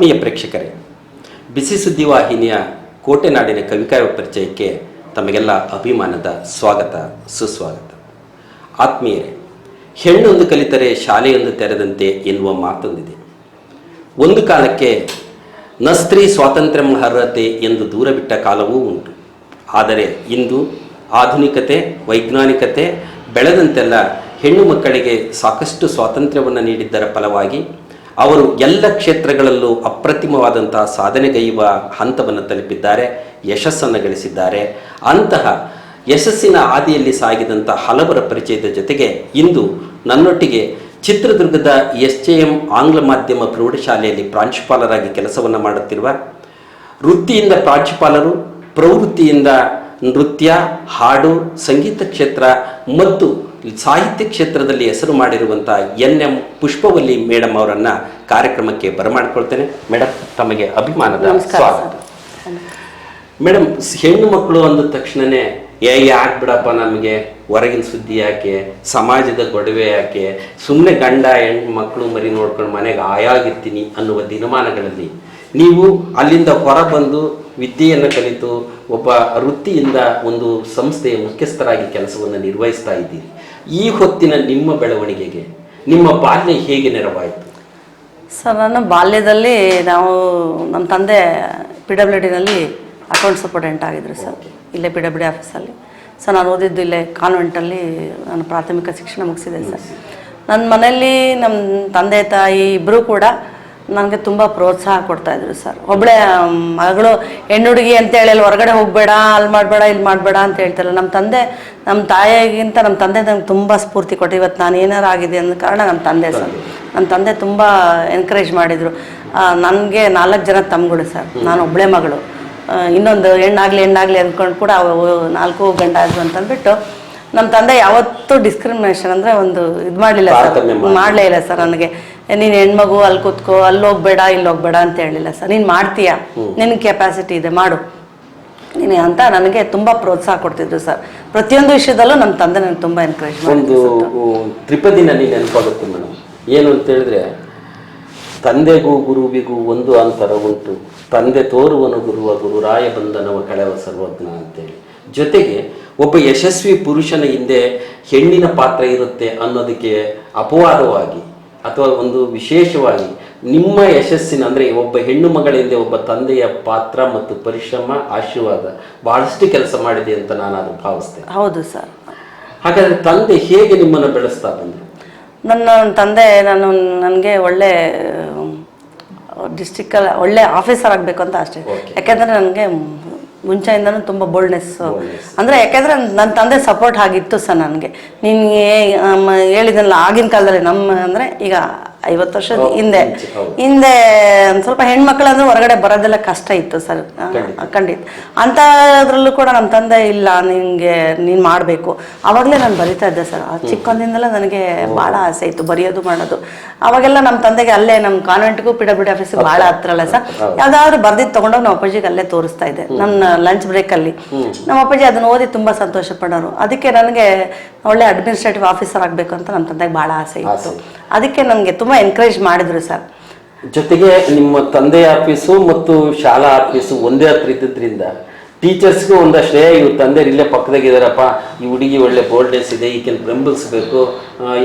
ಆತ್ಮೀಯ ಪ್ರೇಕ್ಷಕರೇ, ಬಿಸಿ ಸುದ್ದಿ ವಾಹಿನಿಯ ಕೋಟೆನಾಡಿನ ಕವಿಕಾವ್ಯ ಪರಿಚಯಕ್ಕೆ ತಮಗೆಲ್ಲ ಅಭಿಮಾನದ ಸ್ವಾಗತ, ಸುಸ್ವಾಗತ. ಆತ್ಮೀಯರೇ, ಹೆಣ್ಣೊಂದು ಕಲಿತರೆ ಶಾಲೆಯೊಂದು ತೆರೆದಂತೆ ಎನ್ನುವ ಮಾತೊಂದಿದೆ. ಒಂದು ಕಾಲಕ್ಕೆ ನ ಸ್ತ್ರೀ ಸ್ವಾತಂತ್ರ್ಯಂ ಅರ್ಹತೆ ಎಂದು ದೂರ ಬಿಟ್ಟ ಕಾಲವೂ ಉಂಟು. ಆದರೆ ಇಂದು ಆಧುನಿಕತೆ, ವೈಜ್ಞಾನಿಕತೆ, ಬೆಳೆದಂತೆಲ್ಲ ಹೆಣ್ಣು ಮಕ್ಕಳಿಗೆ ಸಾಕಷ್ಟು ಸ್ವಾತಂತ್ರ್ಯವನ್ನು ನೀಡಿದ್ದರ ಫಲವಾಗಿ ಅವರು ಎಲ್ಲ ಕ್ಷೇತ್ರಗಳಲ್ಲೂ ಅಪ್ರತಿಮವಾದಂತಹ ಸಾಧನೆಗೈಯುವ ಹಂತವನ್ನು ತಲುಪಿದ್ದಾರೆ, ಯಶಸ್ಸನ್ನು ಗಳಿಸಿದ್ದಾರೆ. ಅಂತಹ ಯಶಸ್ಸಿನ ಹಾದಿಯಲ್ಲಿ ಸಾಗಿದಂಥ ಹಲವರ ಪರಿಚಯದ ಜೊತೆಗೆ ಇಂದು ನನ್ನೊಟ್ಟಿಗೆ ಚಿತ್ರದುರ್ಗದ ಎಸ್ ಜೆ ಎಂ ಆಂಗ್ಲ ಮಾಧ್ಯಮ ಪ್ರೌಢಶಾಲೆಯಲ್ಲಿ ಪ್ರಾಂಶುಪಾಲರಾಗಿ ಕೆಲಸವನ್ನು ಮಾಡುತ್ತಿರುವ ವೃತ್ತಿಯಿಂದ ಪ್ರಾಂಶುಪಾಲರು, ಪ್ರವೃತ್ತಿಯಿಂದ ನೃತ್ಯ, ಹಾಡು, ಸಂಗೀತ ಕ್ಷೇತ್ರ ಮತ್ತು ಸಾಹಿತ್ಯ ಕ್ಷೇತ್ರದಲ್ಲಿ ಹೆಸರು ಮಾಡಿರುವಂಥ ಎನ್ ಎಂ ಪುಷ್ಪವಲ್ಲಿ ಮೇಡಮ್ ಅವರನ್ನು ಕಾರ್ಯಕ್ರಮಕ್ಕೆ ಬರಮಾಡ್ಕೊಳ್ತೇನೆ. ಮೇಡಮ್ ತಮಗೆ ಅಭಿಮಾನದ ಸ್ವಾಗತ. ಮೇಡಮ್ ಹೆಣ್ಣು ಮಕ್ಕಳು ಅಂದ ತಕ್ಷಣನೇ ಏ ಯಾಕೆ ಬಿಡಪ್ಪ ನಮಗೆ. ಹೊರಗಿನ ಸುದ್ದಿ ಯಾಕೆ? ಸಮಾಜದ ಗೊಡವೆ ಯಾಕೆ? ಸುಮ್ಮನೆ ಗಂಡ ಹೆಣ್ಣು ಮಕ್ಕಳು ಮರಿ ನೋಡ್ಕೊಂಡು ಮನೆಗೆ ಆಯಾಗಿರ್ತೀನಿ ಅನ್ನುವ ದಿನಮಾನಗಳಲ್ಲಿ ನೀವು ಅಲ್ಲಿಂದ ಹೊರ ಬಂದು ವಿದ್ಯೆಯನ್ನು ಕಲಿತು ಒಬ್ಬ ವೃತ್ತಿಯಿಂದ ಒಂದು ಸಂಸ್ಥೆಯ ಮುಖ್ಯಸ್ಥರಾಗಿ ಕೆಲಸವನ್ನು ನಿರ್ವಹಿಸ್ತಾ ಇದ್ದೀರಿ. ಈ ಹೊತ್ತಿನ ನಿಮ್ಮ ಬೆಳವಣಿಗೆಗೆ ನಿಮ್ಮ ಬಾಲ್ಯ ಹೇಗೆ ನೆರವಾಯಿತು? ಸರ್ ನನ್ನ ಬಾಲ್ಯದಲ್ಲಿ ನಾವು ನಮ್ಮ ತಂದೆ ಪಿ ಡಬ್ಲ್ಯೂ ಡಿನಲ್ಲಿ ಅಕೌಂಟ್ ಸಪೋರ್ಟೆಂಟ್ ಆಗಿದ್ರು ಸರ್ ಇಲ್ಲೇ ಪಿ ಡಬ್ಲ್ಯೂ ಡಿ ಆಫೀಸಲ್ಲಿ. ಸೊ ನಾನು ಓದಿದ್ದು ಇಲ್ಲೇ ಕಾನ್ವೆಂಟಲ್ಲಿ ನಾನು ಪ್ರಾಥಮಿಕ ಶಿಕ್ಷಣ ಮುಗಿಸಿದೆ ಸರ್. ನನ್ನ ಮನೆಯಲ್ಲಿ ನಮ್ಮ ತಂದೆ ತಾಯಿ ಇಬ್ಬರೂ ಕೂಡ ನನಗೆ ತುಂಬ ಪ್ರೋತ್ಸಾಹ ಕೊಡ್ತಾಯಿದ್ರು ಸರ್. ಒಬ್ಬಳೆ ಮಗಳು ಹೆಣ್ಣು ಹುಡುಗಿ ಅಂತೇಳಿ ಅಲ್ಲಿ ಹೊರಗಡೆ ಹೋಗಬೇಡ ಅಲ್ಲಿ ಮಾಡಬೇಡ ಇಲ್ಲಿ ಮಾಡಬೇಡ ಅಂತ ಹೇಳ್ತಾರೆ ನಮ್ಮ ತಂದೆ ನಮ್ಮ ತಾಯಿಗಿಂತ ನಮ್ಮ ತಂದೆ ನಂಗೆ ತುಂಬ ಸ್ಫೂರ್ತಿ ಕೊಟ್ಟು ಇವತ್ತು ನಾನು ಏನಾರು ಆಗಿದೆ ಅನ್ನೋ ಕಾರಣ ನಮ್ಮ ತಂದೆ ಸರ್. ನಮ್ಮ ತಂದೆ ತುಂಬ ಎನ್ಕರೇಜ್ ಮಾಡಿದರು. ನನಗೆ ನಾಲ್ಕು ಜನ ತಮ್ಮಗಳು ಸರ್. ನಾನು ಒಬ್ಬಳೆ ಮಗಳು. ಇನ್ನೊಂದು ಹೆಣ್ಣಾಗಲಿ ಹೆಣ್ಣಾಗಲಿ ಅಂದ್ಕೊಂಡು ಕೂಡ ನಾಲ್ಕು ಗಂಡ ಆದ್ರು ಅಂತಂದ್ಬಿಟ್ಟು ನಮ್ಮ ತಂದೆ ಯಾವತ್ತೂ ಡಿಸ್ಕ್ರಿಮಿನೇಷನ್ ಅಂದರೆ ಒಂದು ಇದು ಮಾಡಲಿಲ್ಲ ಸರ್. ಮಾಡಲೇ ಇಲ್ಲ ಸರ್ ನನಗೆ. ನೀನು ಹೆಣ್ಮಗು ಅಲ್ಲಿ ಕೂತ್ಕೋ ಅಲ್ಲಿ ಹೋಗ್ಬೇಡ ಇಲ್ಲಿ ಹೋಗ್ಬೇಡ ಅಂತ ಹೇಳಿಲ್ಲ ಸರ್. ನೀನು ಮಾಡ್ತೀಯಾ? ನಿನ್ನ ಕೆಪಾಸಿಟಿ ಇದೆ ಮಾಡು. ನೀನು ಅಂತ ನನಗೆ ತುಂಬ ಪ್ರೋತ್ಸಾಹ ಕೊಡ್ತಿದ್ರು ಸರ್. ಪ್ರತಿಯೊಂದು ವಿಷಯದಲ್ಲೂ ನಮ್ಮ ತಂದೆ ನನಗೆ ತುಂಬ ಎನ್ಕರೇಜ್ ಒಂದು ತ್ರಿಪದಿ ನನಗೆ ನೆನಪಾಗುತ್ತೆ ಮೇಡಮ್ ಏನು ಅಂತ ಹೇಳಿದ್ರೆ ತಂದೆಗೂ ಗುರುವಿಗೂ ಒಂದು ಅಂತರ ಉಂಟು. ತಂದೆ ತೋರುವನು ಗುರುವ ಗುರುರಾಯ ಬಂಧನವ ಕಳೆವ ಸರ್ವಜ್ಞ ಅಂತೇಳಿ. ಜೊತೆಗೆ ಒಬ್ಬ ಯಶಸ್ವಿ ಪುರುಷನ ಹಿಂದೆ ಹೆಣ್ಣಿನ ಪಾತ್ರ ಇರುತ್ತೆ ಅನ್ನೋದಕ್ಕೆ ಅಪವಾದವಾಗಿ ಅಥವಾ ಒಂದು ವಿಶೇಷವಾಗಿ ನಿಮ್ಮ ಯಶಸ್ಸಿನ ಅಂದರೆ ಒಬ್ಬ ಹೆಣ್ಣು ಮಗಳಿಂದ ಒಬ್ಬ ತಂದೆಯ ಪಾತ್ರ ಮತ್ತು ಪರಿಶ್ರಮ ಆಶೀರ್ವಾದ ಬಹಳಷ್ಟು ಕೆಲಸ ಮಾಡಿದೆ ಅಂತ ನಾನು ಅದು ಭಾವಿಸ್ತೇನೆ ಹೌದು ಸರ್. ಹಾಗಾದರೆ ತಂದೆ ಹೇಗೆ ನಿಮ್ಮನ್ನು ಬೆಳೆಸ್ತಾ ಬಂದರು? ನನ್ನ ತಂದೆ ನಾನು ನನಗೆ ಒಳ್ಳೆ ಡಿಸ್ಟಿಕ್ಕಲ್ಲಿ ಒಳ್ಳೆ ಆಫೀಸರ್ ಆಗಬೇಕು ಅಂತ ಅಷ್ಟೇ. ಯಾಕೆಂದರೆ ನನಗೆ ಮುಂಚೆಯಿಂದನೂ ತುಂಬ ಬೋಲ್ಡ್ನೆಸ್ ಅಂದರೆ ಯಾಕೆಂದರೆ ನನ್ನ ತಂದೆ ಸಪೋರ್ಟ್ ಆಗಿತ್ತು ಸರ್ ನನಗೆ. ನಿನಗೆ ಹೇಳಿದ್ನಲ್ಲ ಆಗಿನ ಕಾಲದಲ್ಲಿ ನಮ್ಮ ಅಂದರೆ ಈಗ ಐವತ್ತು ವರ್ಷದ ಹಿಂದೆ ಹಿಂದೆ. ಒಂದ್ ಸ್ವಲ್ಪ ಹೆಣ್ಮಕ್ಳು ಅಂದ್ರೆ ಹೊರಗಡೆ ಬರೋದೆಲ್ಲ ಕಷ್ಟ ಇತ್ತು ಸರ್. ಖಂಡಿತ. ಅಂಥದ್ರಲ್ಲೂ ಕೂಡ ನಮ್ಮ ತಂದೆ ಇಲ್ಲ ನಿನಗೆ ನೀನು ಮಾಡಬೇಕು. ಆವಾಗಲೇ ನಾನು ಬರಿತಾ ಇದ್ದೆ ಸರ್. ಆ ಚಿಕ್ಕಂದಿಂದಲೇ ನನಗೆ ಭಾಳ ಆಸೆ ಇತ್ತು ಬರೆಯೋದು ಮಾಡೋದು. ಅವಾಗೆಲ್ಲ ನಮ್ಮ ತಂದೆಗೆ ಅಲ್ಲೇ ನಮ್ಮ ಕಾನ್ವೆಂಟ್ಗೂ ಪಿ ಡಬ್ಲ್ಯೂ ಡಿ ಆಫೀಸ್ಗೆ ಭಾಳ ಹತ್ರ ಅಲ್ಲ ಸರ್. ಯಾವ್ದಾದ್ರು ಬರ್ದಿದ್ದು ತೊಗೊಂಡೋಗಿ ನಮ್ಮ ಅಪ್ಪಾಜಿಗೆ ಅಲ್ಲೇ ತೋರಿಸ್ತಾ ಇದ್ದೆ. ನನ್ನ ಲಂಚ್ ಬ್ರೇಕಲ್ಲಿ. ನಮ್ಮ ಅಪ್ಪಾಜಿ ಅದನ್ನ ಓದಿ ತುಂಬ ಸಂತೋಷ ಪಡೋರು ಅದಕ್ಕೆ ನನಗೆ ಒಳ್ಳೆ ಅಡ್ಮಿನಿಸ್ಟ್ರೇಟಿವ್ ಆಫೀಸರ್ ಆಗಬೇಕು ಅಂತ ನಮ್ಮ ತಂದೆಗೆ ಭಾಳ ಆಸೆ ಇತ್ತು. ಅದಕ್ಕೆ ನಮಗೆ ತುಂಬ ಎನ್ಕರೇಜ್ ಮಾಡಿದ್ರು ಸರ್. ಜೊತೆಗೆ ನಿಮ್ಮ ತಂದೆ ಆಫೀಸು ಮತ್ತು ಶಾಲಾ ಆಫೀಸು ಒಂದೇ ಹತ್ರ ಇದ್ದಿದ್ದರಿಂದ ಟೀಚರ್ಸ್ಗೂ ಒಂದಷ್ಟೇ ಇವ್ರ ತಂದೆ ಇಲ್ಲೇ ಪಕ್ಕದಾಗಿದ್ದಾರಪ್ಪ ಈ ಹುಡುಗಿ ಒಳ್ಳೆ ಬೋಲ್ಡ್ನೆಸ್ ಇದೆ ಈಕೆನ ಬೆಂಬಲಿಸಬೇಕು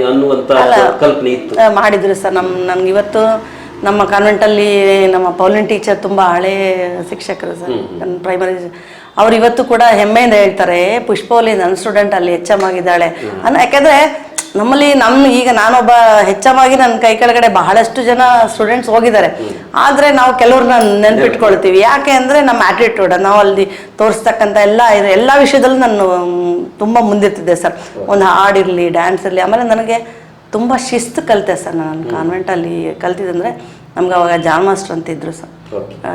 ಅನ್ನುವಂಥ ಕಲ್ಪನೆ ಇತ್ತು. ಮಾಡಿದ್ರು ಸರ್. ನಮ್ಮ ನಮ್ಗೆ ಇವತ್ತು ನಮ್ಮ ಕಾನ್ವೆಂಟಲ್ಲಿ ನಮ್ಮ ಪೌಲಿನ್ ಟೀಚರ್ ತುಂಬ ಹಳೇ ಶಿಕ್ಷಕರು ಸರ್. ನನ್ನ ಪ್ರೈಮರಿ ಅವ್ರು ಇವತ್ತು ಕೂಡ ಹೆಮ್ಮೆಯಿಂದ ಹೇಳ್ತಾರೆ ಪುಷ್ಪವಲ್ಲಿ ನನ್ನ ಸ್ಟೂಡೆಂಟ್ ಅಲ್ಲಿ ಎಚ್ ಎಂ ಆಗಿದ್ದಾಳೆ. ಅನ್ನ ಯಾಕೆಂದ್ರೆ ನಮ್ಮಲ್ಲಿ ನಮ್ಮ ಈಗ ನಾನೊಬ್ಬ ಹೆಚ್ಚವಾಗಿ ನನ್ನ ಕೈ ಕೆಳಗಡೆ ಬಹಳಷ್ಟು ಜನ ಸ್ಟೂಡೆಂಟ್ಸ್ ಹೋಗಿದ್ದಾರೆ. ಆದರೆ ನಾವು ಕೆಲವ್ರನ್ನ ನೆನ್ಪಿಟ್ಕೊಳ್ತೀವಿ. ಯಾಕೆ ಅಂದರೆ ನಮ್ಮ ಆಟಿಟ್ಯೂಡ್ ನಾವು ಅಲ್ಲಿ ತೋರಿಸ್ತಕ್ಕಂಥ ಎಲ್ಲ ಎಲ್ಲ ವಿಷಯದಲ್ಲೂ ನಾನು, ತುಂಬ ಮುಂದಿರ್ತಿದ್ದೆ ಸರ್. ಒಂದು ಹಾಡಿರಲಿ ಡ್ಯಾನ್ಸ್ ಇರಲಿ, ಆಮೇಲೆ ನನಗೆ ತುಂಬ ಶಿಸ್ತು ಕಲಿತೆ ಸರ್ ನಾನು ಕಾನ್ವೆಂಟಲ್ಲಿ ಕಲ್ತಿದ್ದಂದರೆ. ನಮ್ಗೆ ಅವಾಗ ಜಾನ್ ಮಾಸ್ಟರ್ ಅಂತ ಇದ್ರು ಸರ್.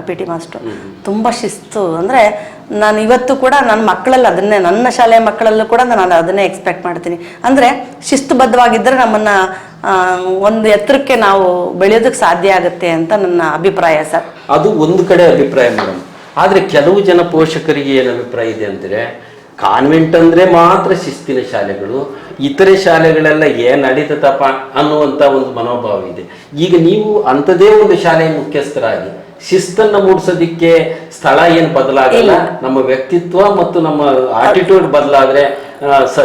P T master. ತುಂಬ ಶಿಸ್ತು. ಅಂದರೆ ನಾನು ಇವತ್ತು ಕೂಡ ನನ್ನ ಮಕ್ಕಳಲ್ಲಿ ಅದನ್ನೇ ನನ್ನ ಶಾಲೆಯ ಮಕ್ಕಳಲ್ಲೂ ಕೂಡ ನಾನು ಅದನ್ನೇ ಎಕ್ಸ್ಪೆಕ್ಟ್ ಮಾಡ್ತೀನಿ. ಅಂದರೆ ಶಿಸ್ತುಬದ್ಧವಾಗಿದ್ದರೆ ನಮ್ಮನ್ನು ಒಂದು ಎತ್ತರಕ್ಕೆ ನಾವು ಬೆಳೆಯೋದಕ್ಕೆ ಸಾಧ್ಯ ಆಗುತ್ತೆ ಅಂತ ನನ್ನ ಅಭಿಪ್ರಾಯ ಸರ್. ಅದು ಒಂದು ಕಡೆ ಅಭಿಪ್ರಾಯ ಮೇಡಮ್. ಆದರೆ ಕೆಲವು ಜನ ಪೋಷಕರಿಗೆ ಏನು ಅಭಿಪ್ರಾಯ ಇದೆ ಅಂದರೆ ಕಾನ್ವೆಂಟ್ ಅಂದರೆ ಮಾತ್ರ ಶಿಸ್ತಿನ ಶಾಲೆಗಳು ಇತರೆ ಶಾಲೆಗಳೆಲ್ಲ ಏನ್ ನಡೀತದಪ್ಪ ಅನ್ನುವಂತ ಒಂದು ಮನೋಭಾವ ಇದೆ. ಈಗ ನೀವು ಅಂಥದೇ ಒಂದು ಶಾಲೆಯ ಮುಖ್ಯಸ್ಥರಾಗಿ ಶಿಸ್ತನ್ನ ಮೂಡಿಸೋದಿಕ್ಕೆ ಸ್ಥಳ ಏನು ಬದಲಾಗಲ್ಲ ನಮ್ಮ ವ್ಯಕ್ತಿತ್ವ ಮತ್ತು ನಮ್ಮ ಆಟಿಟ್ಯೂಡ್ ಬದಲಾದ್ರೆ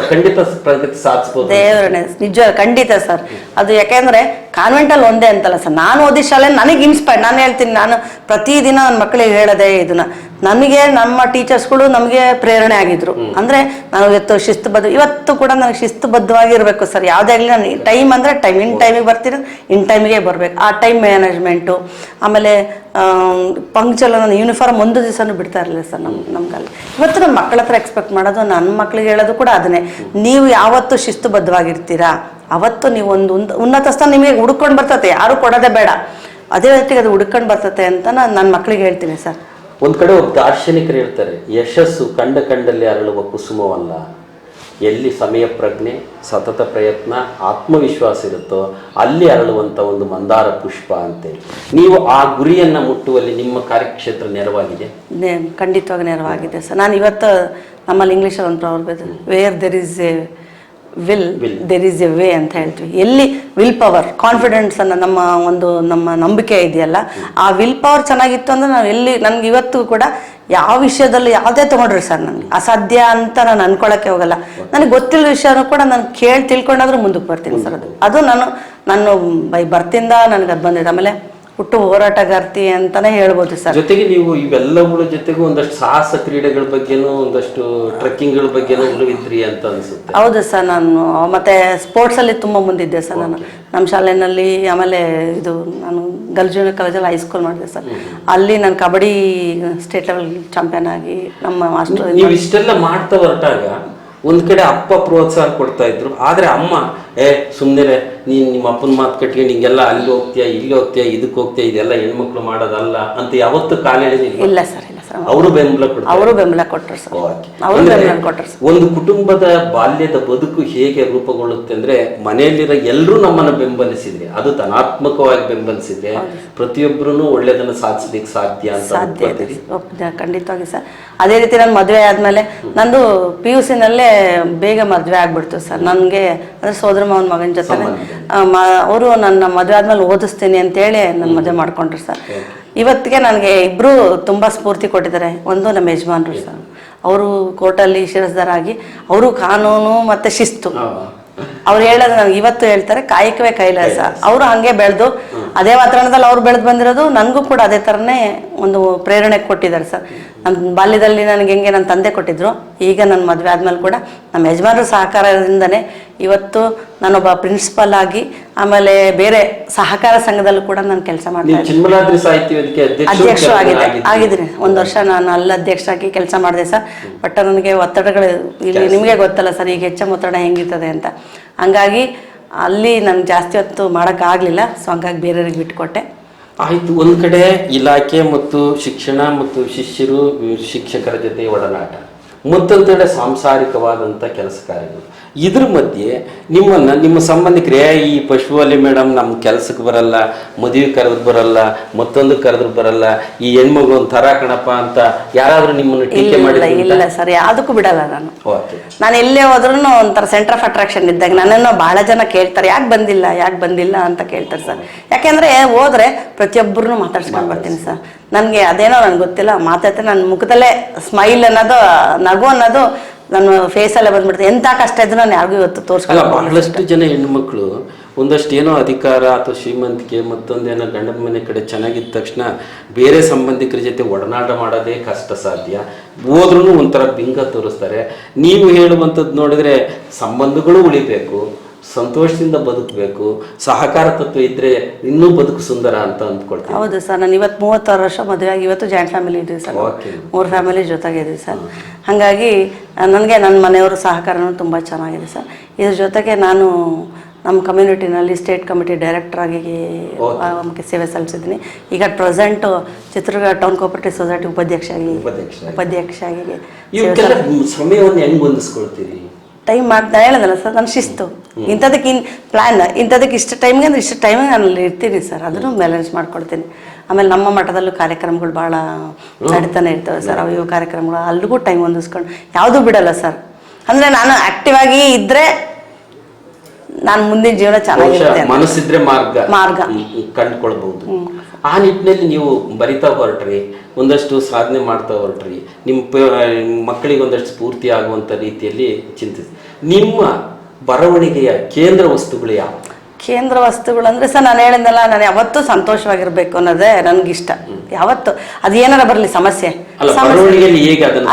ಖಂಡಿತ ಪ್ರಗತಿ ಸಾಧಿಸಬಹುದು ದೇವರೇ ನಿಜ ಖಂಡಿತ ಸರ್. ಅದು ಯಾಕೆಂದ್ರೆ ಕಾನ್ವೆಂಟ್ ಅಲ್ಲಿ ಒಂದೇ ಅಂತಲ್ಲ ಸರ್. ನಾನು ಓದಿದ ಶಾಲೆ ನನಗೆ ಇನ್ಸ್ಪೈರ್ ನಾನು ಹೇಳ್ತೀನಿ ನಾನು ಪ್ರತಿದಿನ ನನ್ನ ಮಕ್ಕಳಿಗೆ ಹೇಳದೆ ಇದನ್ನ. ನನಗೆ ನಮ್ಮ ಟೀಚರ್ಸ್ಗಳು ನಮಗೆ ಪ್ರೇರಣೆ ಆಗಿದ್ರು. ಅಂದ್ರೆ ನಾವು ಇವತ್ತು ಶಿಸ್ತುಬದ್ಧ ಇವತ್ತು ಕೂಡ ನನಗೆ ಶಿಸ್ತುಬದ್ಧವಾಗಿ ಇರಬೇಕು ಸರ್. ಯಾವುದೇ ಆಗಲಿ ನಾನು ಟೈಮ್ ಅಂದ್ರೆ ಟೈಮ್ ಇನ್ ಟೈಮಿಗೆ ಬರ್ತೀನಿ ಇನ್ ಟೈಮಿಗೆ ಬರ್ಬೇಕು. ಆ ಟೈಮ್ ಮ್ಯಾನೇಜ್ಮೆಂಟು ಆಮೇಲೆ ಪಂಕ್ಚುಲ್ ನಾನು ಯೂನಿಫಾರ್ಮ್ ಒಂದು ದಿವಸನೂ ಬಿಡ್ತಾ ಇರಲಿಲ್ಲ ಸರ್ ನಮ್ಮ ಕಾಲ ಇವತ್ತು ನಮ್ಮ ಮಕ್ಕಳ ಹತ್ರ ಎಕ್ಸ್ಪೆಕ್ಟ್ ಮಾಡೋದು ನನ್ನ ಮಕ್ಳಿಗೆ ಹೇಳೋದು ಕೂಡ ಅದನ್ನೇ. ನೀವು ಯಾವತ್ತು ಶಿಸ್ತುಬದ್ಧವಾಗಿರ್ತೀರಾ ಅವತ್ತು ನೀವು ಒಂದು ಉನ್ನ- ಉನ್ನತ ಸ್ಥಾನ ನಿಮಗೆ ಹುಡ್ಕೊಂಡು ಬರ್ತತೆ. ಯಾರು ಕೊಡೋದೇ ಬೇಡ. ಅದೇ ರೀತಿ ಅದು ಹುಡ್ಕೊಂಡು ಬರ್ತತೆ ಅಂತ ನಾನು ನನ್ನ ಮಕ್ಳಿಗೆ ಹೇಳ್ತೀನಿ ಸರ್. ಒಂದ್ ಕಡೆ ಒಬ್ಬ ದಾರ್ಶನಿಕರು ಹೇಳ್ತಾರೆ ಯಶಸ್ಸು ಕಂಡ ಕಂಡಲ್ಲಿ ಅರಳುವ ಕುಸುಮವಲ್ಲ. ಎಲ್ಲಿ ಸಮಯ ಪ್ರಜ್ಞೆ, ಸತತ ಪ್ರಯತ್ನ, ಆತ್ಮವಿಶ್ವಾಸ ಇರುತ್ತೋ, ಅಲ್ಲಿ ಅರಳುವಂತ ಒಂದು ಮಂದಾರ ಪುಷ್ಪ ಅಂತೇಳಿ ನೀವು ಆ ಗುರಿಯನ್ನ ಮುಟ್ಟುವಲ್ಲಿ ನಿಮ್ಮ ಕಾರ್ಯಕ್ಷೇತ್ರ ನೆರವಾಗಿದೆ? ಖಂಡಿತವಾಗಿ ನೆರವಾಗಿದೆ ಸರ್. ನಾನು ಇವತ್ತು ನಮ್ಮಲ್ಲಿ ಇಂಗ್ಲೀಷಲ್ಲಿ ಒಂದು problem where there is a will there is a way ಅಂತ ಹೇಳ್ತೀವಿ. ಎಲ್ಲಿ ವಿಲ್ ಪವರ್ ಕಾನ್ಫಿಡೆನ್ಸ್ ಅನ್ನ ನಮ್ಮ ಒಂದು ನಮ್ಮ ನಂಬಿಕೆ ಇದೆಯಲ್ಲ ಆ ವಿಲ್ ಪವರ್ ಚೆನ್ನಾಗಿತ್ತು ಅಂದ್ರೆ ನಾವು ಎಲ್ಲಿ ನನ್ಗೆ ಇವತ್ತು ಕೂಡ ಯಾವ ವಿಷಯದಲ್ಲಿ ಯಾವುದೇ ತೊಗೊಂಡ್ರಿ ಸರ್ ನನಗೆ. ಅಸಾಧ್ಯ ಅಂತ ನಾನು ಅನ್ಕೊಳಕ್ಕೆ ಹೋಗಲ್ಲ. ನನಗೆ ಗೊತ್ತಿಲ್ಲ ವಿಷಯನೂ ಕೂಡ ನಾನು ಕೇಳಿ ತಿಳ್ಕೊಂಡಾದ್ರೂ ಮುಂದಕ್ಕೆ ಬರ್ತೀನಿ ಸರ್ ಅದು. ಅದು ನಾನು ನಾನು ಬೈ ಬರ್ತಿಂದ ನನಗೆ ಅದು ಬಂದಿದೆ. ಆಮೇಲೆ ಹುಟ್ಟು ಹೋರಾಟಗಾರ್ತಿ ಅಂತಾನೆ ಹೇಳ್ಬೋದು ಸರ್. ಜೊತೆಗೆ ನೀವು ಇವೆಲ್ಲವುಗಳ ಜೊತೆಗೂ ಒಂದಷ್ಟು ಸಾಹಸ ಕ್ರೀಡೆಗಳ ಬಗ್ಗೆನೂ ಒಂದಷ್ಟು ಟ್ರೆಕ್ಕಿಂಗ್ಗಳ ಬಗ್ಗೆನೂ ಇದ್ರಿ ಅಂತ ಅನ್ಸುತ್ತೆ. ಹೌದು ಸರ್ ನಾನು ಮತ್ತೆ ಸ್ಪೋರ್ಟ್ಸ್ ಅಲ್ಲಿ ತುಂಬಾ ಮುಂದಿದ್ದೆ ಸರ್ ನಾನು. ನಮ್ಮ ಶಾಲೆನಲ್ಲಿ ಆಮೇಲೆ ಇದು ನಾನು ಗರ್ಲ್ ಜೂನಿಯರ್ ಕಾಲೇಜಲ್ಲಿ ಹೈಸ್ಕೂಲ್ ಮಾಡಿದೆ ಸರ್. ಅಲ್ಲಿ ನಾನು ಕಬಡ್ಡಿ ಸ್ಟೇಟ್ ಲೆವೆಲ್ ಚಾಂಪಿಯನ್ ಆಗಿ ನಮ್ಮ ಮಾಸ್ಟರ್ ನೀವು ಇಷ್ಟೆಲ್ಲ ಮಾಡ್ತಾ ಹೊರಟಾಗ ಒಂದ್ ಕಡೆ ಅಪ್ಪ ಪ್ರೋತ್ಸಾಹ ಕೊಡ್ತಾ ಇದ್ರು. ಆದ್ರೆ ಅಮ್ಮ, ಏ ಸುಮ್ಮನೆ ನೀನ್ ನಿಮ್ಮ ಅಪ್ಪನ ಮಾತು ಕಟ್ಕೊಂಡು ಹಿಂಗೆಲ್ಲ ಅಲ್ಲಿ ಹೋಗ್ತೀಯ, ಇಲ್ಲಿ ಹೋಗ್ತೀಯ ಇದಕ್ಕೆ ಹೋಗ್ತೀಯ, ಇದೆಲ್ಲ ಹೆಣ್ಮಕ್ಳು ಮಾಡೋದಲ್ಲ ಅಂತ ಯಾವತ್ತು ಕಾಲೇಜಿಲ್ಲ ಇಲ್ಲ ಸರ್ ಸರ್ ಅವರು ಬೆಂಬಲ ಅವರು ಬೆಂಬಲ ಕೊಟ್ಟರು ಸರ್. ಅವರು ಬೆಂಬಲ ಕೊಟ್ಟರು ಸರ್. ಒಂದು ಕುಟುಂಬದ ಬಾಲ್ಯದ ಬದುಕು ಹೇಗೆ ರೂಪುಗೊಳ್ಳುತ್ತೆ ಅಂದ್ರೆ ಮನೆಯಲ್ಲಿರೋ ಎಲ್ಲರೂ ನಮ್ಮನ್ನ ಬೆಂಬಲಿಸಿದ್ರೆ ಅದು ಧನಾತ್ಮಕವಾಗಿ ಬೆಂಬಲಿಸಿದ್ರೆ ಪ್ರತಿಯೊಬ್ಬರೂ ಒಳ್ಳೇದನ್ನ ಸಾಧಿಸಲಿಕ್ಕೆ ಸಾಧ್ಯ ಅಂತ ಸಾಧ್ಯ ಖಂಡಿತವಾಗಿ ಸರ್. ಅದೇ ರೀತಿ ನಾನು ಮದುವೆ ಆದ್ಮೇಲೆ ನಂದು ಪಿ ಯು ಸಿನಲ್ಲೇ ಬೇಗ ಮದುವೆ ಆಗ್ಬಿಡ್ತು ಸರ್. ನನಗೆ ಅಂದ್ರೆ ಸೋದರ ಮಾವನ ಮಗನ ಜೊತೆ ಅವರು ನನ್ನ ಮದುವೆ ಆದ್ಮೇಲೆ ಓದಿಸ್ತೀನಿ ಅಂತೇಳಿ ನನ್ನ ಮದುವೆ ಮಾಡ್ಕೊಂಡ್ರು ಸರ್. ಇವತ್ತಿಗೆ ನನಗೆ ಇಬ್ಬರು ತುಂಬ ಸ್ಫೂರ್ತಿ ಕೊಟ್ಟಿದ್ದಾರೆ. ಒಂದು ನಮ್ಮ ಯಜಮಾನ್ರು ಸರ್ ಅವರು ಕೋರ್ಟಲ್ಲಿ ಶಿರಸ್ದಾರಾಗಿ ಅವರು ಕಾನೂನು ಮತ್ತು ಶಿಸ್ತು. ಅವ್ರು ಹೇಳೋದು ನನಗೆ ಇವತ್ತು ಹೇಳ್ತಾರೆ ಕಾಯಕವೇ ಕೈಲಾಸ ಅವರು ಹಂಗೆ ಬೆಳೆದು ಅದೇ ವಾತಾವರಣದಲ್ಲಿ ಅವ್ರು ಬೆಳೆದು ಬಂದಿರೋದು ನನಗೂ ಕೂಡ ಅದೇ ಥರನೇ ಒಂದು ಪ್ರೇರಣೆ ಕೊಟ್ಟಿದ್ದಾರೆ ಸರ್. ನನ್ನ ಬಾಲ್ಯದಲ್ಲಿ ನನಗೆ ಹೆಂಗೆ ನನ್ನ ತಂದೆ ಕೊಟ್ಟಿದ್ರು ಈಗ ನನ್ನ ಮದುವೆ ಆದಮೇಲೆ ಕೂಡ ನಮ್ಮ ಯಜಮಾನರ ಸಹಕಾರದಿಂದನೇ ಇವತ್ತು ನಾನೊಬ್ಬ ಪ್ರಿನ್ಸಿಪಲ್ ಆಗಿ ಆಮೇಲೆ ಬೇರೆ ಸಹಕಾರ ಸಂಘದಲ್ಲೂ ಕೂಡ ನಾನು ಕೆಲಸ ಮಾಡ್ತಾ ಅಧ್ಯಕ್ಷ ಆಗಿದೆ. ಆಗಿದ್ದೀನಿ ಒಂದು ವರ್ಷ ನಾನು ಅಲ್ಲಿ ಅಧ್ಯಕ್ಷರಾಗಿ ಕೆಲಸ ಮಾಡಿದೆ ಸರ್. ಬಟ್ ನನಗೆ ಒತ್ತಡಗಳು ಇಲ್ಲಿ ನಿಮಗೆ ಗೊತ್ತಲ್ಲ ಸರ್ ಈಗ ಹೆಚ್ಚು ಒತ್ತಡ ಹೆಂಗಿರ್ತದೆ ಅಂತ. ಹಂಗಾಗಿ ಅಲ್ಲಿ ನಾನು ಜಾಸ್ತಿ ಹೊತ್ತು ಮಾಡೋಕ್ಕಾಗಲಿಲ್ಲ ಸೊ ಹಂಗಾಗಿ ಬೇರೆಯವ್ರಿಗೆ ಬಿಟ್ಕೊಟ್ಟೆ. ಆಯ್ತು, ಒಂದು ಕಡೆ ಇಲಾಖೆ ಮತ್ತು ಶಿಕ್ಷಣ ಮತ್ತು ಶಿಷ್ಯರು, ಶಿಕ್ಷಕರ ಜೊತೆ ಒಡನಾಟ. ಮತ್ತೊಂದು ಕಡೆ ಸಾಂಸಾರಿಕವಾದಂಥ ಕೆಲಸ ಕಾರ್ಯಗಳು. ಇದ್ರ ಮಧ್ಯೆ ನಿಮ್ಮನ್ನ ನಿಮ್ಮ ಸಂಬಂಧಿಕರೇ ಈ ಪಶುವಲ್ಲಿ ಮೇಡಮ್ ನಮ್ಮ ಕೆಲಸಕ್ಕೆ ಬರಲ್ಲ ಮದುವೆ ಕರೆದ್ರು ಬರಲ್ಲ ಮತ್ತೊಂದು ಕರೆದ್ರು ಬರಲ್ಲ ಈ ಹೆಣ್ಮಗು ಒಂದು ಥರ ಕಣಪ್ಪ ಅಂತ ಯಾರಾದ್ರೂ ನಿಮ್ಮನ್ನು ಟೀಕೆ ಇಲ್ಲ ಮಾಡಿದ್ರೆ ಇಲ್ಲ ಸರ್ ಯಾವುದಕ್ಕೂ ಬಿಡಲ್ಲ ನಾನು. ಓಕೆ ನಾನು ಎಲ್ಲೇ ಹೋದ್ರೂ ಒಂಥರ ಸೆಂಟರ್ ಆಫ್ ಅಟ್ರಾಕ್ಷನ್ ಇದ್ದಾಗ ನನ್ನನ್ನು ಬಹಳ ಜನ ಕೇಳ್ತಾರೆ ಯಾಕೆ ಬಂದಿಲ್ಲ ಯಾಕೆ ಬಂದಿಲ್ಲ ಅಂತ ಕೇಳ್ತಾರೆ ಸರ್. ಯಾಕೆಂದ್ರೆ ಹೋದ್ರೆ ಪ್ರತಿಯೊಬ್ಬರನ್ನು ಮಾತಾಡ್ಸ್ಕೊಂಡು ಬರ್ತೀನಿ ಸರ್. ನನಗೆ ಅದೇನೋ ನನಗೆ ಗೊತ್ತಿಲ್ಲ ಮಾತಾಡ್ತೀನಿ ನನ್ನ ಮುಖದಲ್ಲೇ ಸ್ಮೈಲ್ ಅನ್ನೋದು ನಗು ಅನ್ನೋದು ನನ್ನ ಫೇಸಲ್ಲೇ ಬಂದ್ಬಿಡ್ತೀನಿ. ಎಂಥ ಕಷ್ಟ ಇದ್ರು ನಾನು ಯಾರಿಗೂ ಇವತ್ತು ಅಲ್ಲ ತೋರಿಸ್ಕೊಂಡು ಬಹಳಷ್ಟು ಜನ ಹೆಣ್ಮಕ್ಳು ಒಂದಷ್ಟು ಏನೋ ಅಧಿಕಾರ ಅಥವಾ ಶ್ರೀಮಂತಿಕೆ ಮತ್ತೊಂದೇನೋ ಗಂಡನ ಮನೆ ಕಡೆ ಚೆನ್ನಾಗಿದ್ದ ತಕ್ಷಣ ಬೇರೆ ಸಂಬಂಧಿಕರ ಜೊತೆ ಒಡನಾಟ ಮಾಡೋದೇ ಕಷ್ಟ ಸಾಧ್ಯ. ಹೋದ್ರೂ ಒಂಥರ ಬಿಂಗ ತೋರಿಸ್ತಾರೆ. ನೀವು ಹೇಳುವಂಥದ್ದು ನೋಡಿದ್ರೆ ಸಂಬಂಧಗಳು ಉಳಿಬೇಕು. ಸಂತೋಷದಿಂದ ಬದುಕಬೇಕು ಸಹಕಾರ ತತ್ವ ಇದ್ರೆ ಇನ್ನೂ ಬದುಕು ಸುಂದರ ಅಂತ ಅಂದ್ಕೊಳ್ತೀನಿ. ಹೌದು ಸರ್ ನಾನು ಇವತ್ತು ಮೂವತ್ತಾರು ವರ್ಷ ಮದುವೆ ಆಗಿ ಇವತ್ತು ಜಾಯಿಂಟ್ ಫ್ಯಾಮಿಲಿ ಇದ್ದೀವಿ ಸರ್. ಮೂರು ಫ್ಯಾಮಿಲಿ ಜೊತೆಗೆ ಇದೆ ಸರ್ ಹಾಗಾಗಿ ನನಗೆ ನನ್ನ ಮನೆಯವರು ಸಹಕಾರನೂ ತುಂಬ ಚೆನ್ನಾಗಿದೆ ಸರ್. ಇದ್ರ ಜೊತೆಗೆ ನಾನು ನಮ್ಮ ಕಮ್ಯುನಿಟಿನಲ್ಲಿ ಸ್ಟೇಟ್ ಕಮಿಟಿ ಡೈರೆಕ್ಟರ್ ಆಗಿ ಆ, ಸೇವೆ ಸಲ್ಲಿಸಿದ್ದೀನಿ. ಈಗ present Chitradurga town cooperative society ಉಪಾಧ್ಯಕ್ಷ ಆಗಿ ಉಪಾಧ್ಯಕ್ಷ ಆಗಿ. ಸಮಯವನ್ನು ಹೆಂಗೆ ಹೊಂದಿಸ್ಕೊಳ್ತೀರಿ? ಟೈಮ್ ಮಾಡ್ತಾ ಹೇಳೋದಲ್ಲ ಸರ್ ನನ್ನ ಶಿಸ್ತು. ಇಂಥದಕ್ಕೆ ಇನ್ ಪ್ಲ್ಯಾನ್ ಇಂಥದಕ್ಕೆ ಇಷ್ಟು ಟೈಮ್ಗೆ ಅಂದ್ರೆ ಇಷ್ಟು ಟೈಮಿಗೆ ನಾನು ಅಲ್ಲಿ ಇರ್ತೀನಿ ಸರ್ ಅದನ್ನು ಬ್ಯಾಲೆನ್ಸ್ ಮಾಡ್ಕೊಳ್ತೀನಿ. ಆಮೇಲೆ ನಮ್ಮ ಮಠದಲ್ಲೂ ಕಾರ್ಯಕ್ರಮಗಳು ಭಾಳ ನಡೀತಾನೆ ಇರ್ತವೆ ಸರ್ ಅವು ಇವು ಕಾರ್ಯಕ್ರಮಗಳು ಅಲ್ಲಿಗೂ ಟೈಮ್ ಹೊಂದಿಸ್ಕೊಂಡು ಯಾವುದೂ ಬಿಡಲ್ಲ ಸರ್. ಅಂದರೆ ನಾನು ಆಕ್ಟಿವ್ ಆಗಿ ಇದ್ದರೆ ನಾನು ಮುಂದಿನ ಜೀವನ ಚೆನ್ನಾಗಿರುತ್ತೆ. ಮನಸ್ಸಿದ್ರೆ ಮಾರ್ಗ. ಮಾರ್ಗ. ಕಂಡುಕೊಳ್ಬಹುದು. ಆ ನಿಟ್ಟಿನಲ್ಲಿ ನೀವು ಬರಿತಾ ಹೊರಟ್ರಿ ಒಂದಷ್ಟು ಸಾಧನೆ ಮಾಡ್ತಾ ಹೊರಟ್ರಿ ನಿಮ್ಮ ಮಕ್ಕಳಿಗೆ ಒಂದಷ್ಟು ಸ್ಫೂರ್ತಿ ಆಗುವಂತ ರೀತಿಯಲ್ಲಿ ಚಿಂತಿಸಿ. ನಿಮ್ಮ ಬರವಣಿಗೆಯ ಕೇಂದ್ರ ವಸ್ತುಗಳು ಯಾವ ಕೇಂದ್ರ ವಸ್ತುಗಳು ಅಂದರೆ ಸರ್ ನಾನು ಹೇಳಿದ್ನಲ್ಲ ನಾನು ಯಾವತ್ತೂ ಸಂತೋಷವಾಗಿರ್ಬೇಕು ಅನ್ನೋದೇ ನನಗಿಷ್ಟ. ಯಾವತ್ತು? ಅದು ಏನಾರ ಬರಲಿ ಸಮಸ್ಯೆ.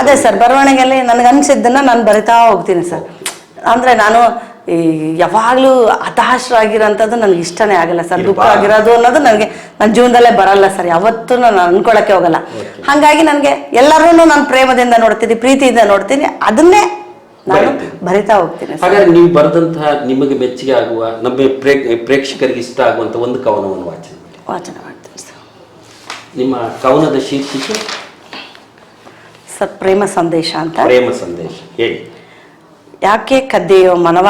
ಅದೇ ಸರ್ ಬರವಣಿಗೆಯಲ್ಲಿ ನನಗೆ ಅನ್ಸಿದ್ದನ್ನ ನಾನು ಬರಿತಾ ಹೋಗ್ತೀನಿ ಸರ್. ಅಂದ್ರೆ ನಾನು ಈ ಯಾವಾಗಲೂ ಹತಾಶರಾಗಿರೋಂಥದ್ದು ನನಗೆ ಇಷ್ಟನೇ ಆಗಲ್ಲ ಸರ್. ದುಃಖ ಆಗಿರೋದು ಅನ್ನೋದು ನನಗೆ ನನ್ನ ಜೀವನದಲ್ಲೇ ಬರಲ್ಲ ಸರ್. ಯಾವತ್ತೂ ನಾನು ಅನ್ಕೊಳಕ್ಕೆ ಹೋಗಲ್ಲ. ಹಾಗಾಗಿ ನನಗೆ ಎಲ್ಲರೂ ನಾನು ಪ್ರೇಮದಿಂದ ನೋಡ್ತೀನಿ ಪ್ರೀತಿಯಿಂದ ನೋಡ್ತೀನಿ ಅದನ್ನೇ ನಾನು. ಬರಿತಾ ಹೋಗ್ತೀನಿ ಹಾಗಾದ್ರೆ ನೀವು ಬರೆದಂತಹ ನಿಮಗೆ ಮೆಚ್ಚುಗೆ ಆಗುವ ನಮ್ಮ ಪ್ರೇ- ಪ್ರೇಕ್ಷಕರಿಗೆ ಇಷ್ಟ ಆಗುವಂತ ಒಂದು ಕವನವನ್ನು ವಾಚನ ಮಾಡಿ. ವಾಚನ ಮಾಡ್ತೀನಿ ಸರ್. ನಿಮ್ಮ ಕವನದ ಶೀರ್ಷಿಕೆ? ಸರ್ ಪ್ರೇಮ ಸಂದೇಶ ಅಂತ. ಪ್ರೇಮ ಸಂದೇಶ. ಹೇಳಿ. ಯಾಕೆ ಕದ್ದೆಯೋ ಮನವ?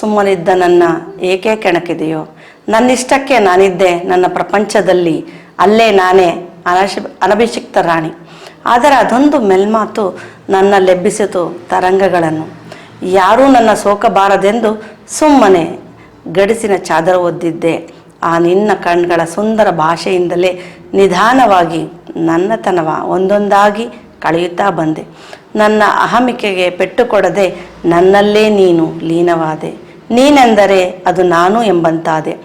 ಸುಮ್ಮನಿದ್ದ ನನ್ನ ಏಕೆ ಕೆಣಕಿದೆಯೋ? ನನ್ನಿಷ್ಟಕ್ಕೆ ನಾನಿದ್ದೆ ನನ್ನ ಪ್ರಪಂಚದಲ್ಲಿ, ಅಲ್ಲೇ ನಾನೇ ಅನಶ, ಅನಭಿಷಿಕ್ತ ರಾಣಿ. ಆದರೆ ಅದೊಂದು ಮೆಲ್ಮಾತು ನನ್ನ ಲೆಬ್ಬಿಸಿತು ತರಂಗಗಳನ್ನು. ಯಾರೂ ನನ್ನ ಸೋಕಬಾರದೆಂದು ಸುಮ್ಮನೆ ಗಡಿಸಿನ ಚಾದರ ಒದ್ದಿದ್ದೆ. ಆ ನಿನ್ನ ಕಣ್ಗಳ ಸುಂದರ ಭಾಷೆಯಿಂದಲೇ ನಿಧಾನವಾಗಿ ನನ್ನತನವ ಒಂದೊಂದಾಗಿ ಕಳೆಯುತ್ತಾ ಬಂದೆ. ನನ್ನ ಅಹಮಿಕೆಗೆ ಪೆಟ್ಟು ಕೊಡದೆ ನನ್ನಲ್ಲೇ ನೀನು ಲೀನವಾದೆ. ನೀನೆಂದರೆ ಅದು ನಾನು ಎಂಬಂತಾದೆ.